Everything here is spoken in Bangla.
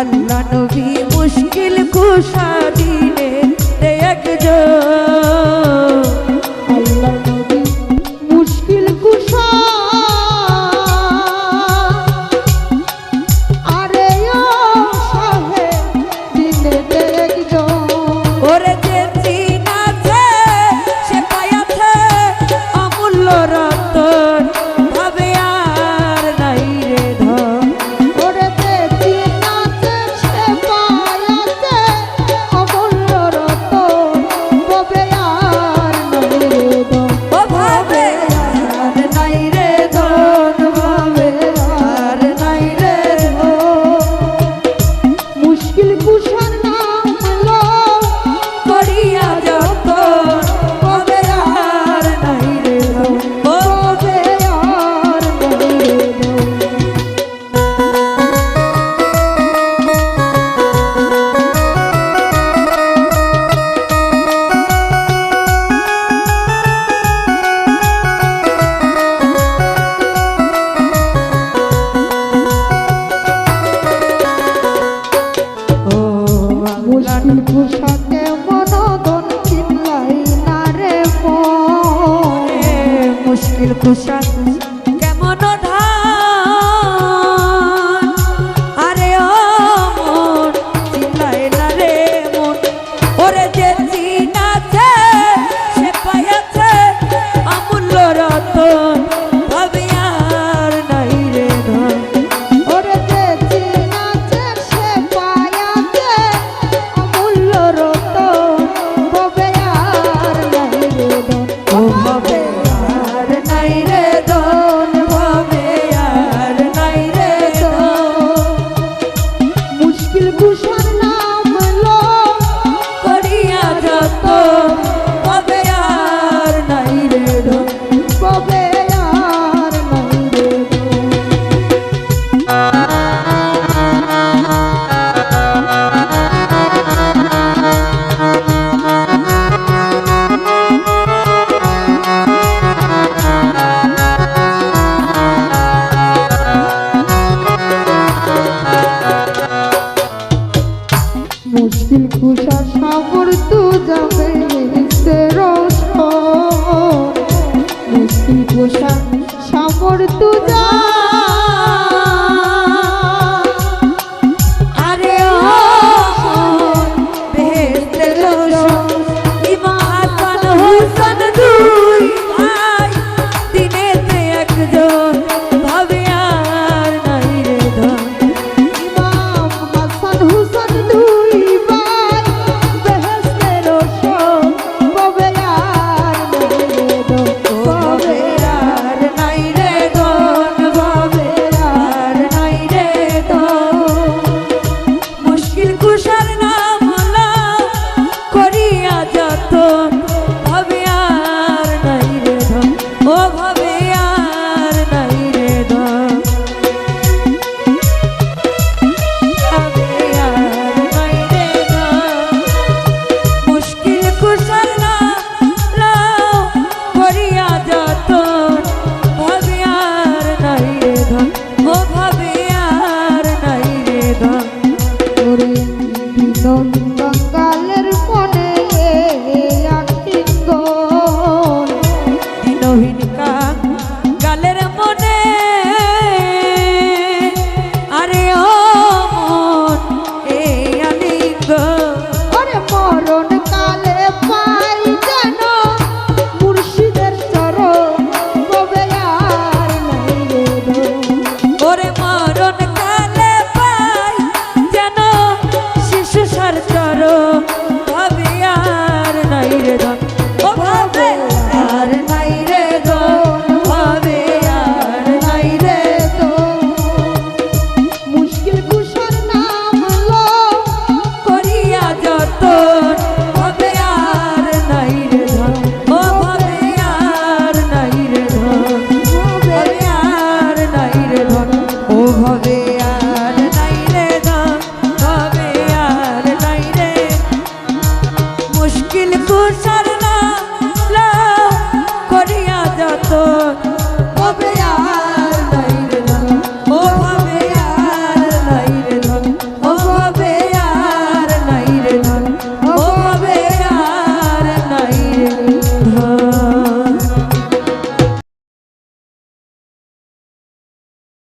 আল্লাহ নবী মুশকিল কুশা দিলে এক জো পোশাকে মনোদন কিনলাই না রে মুশকিল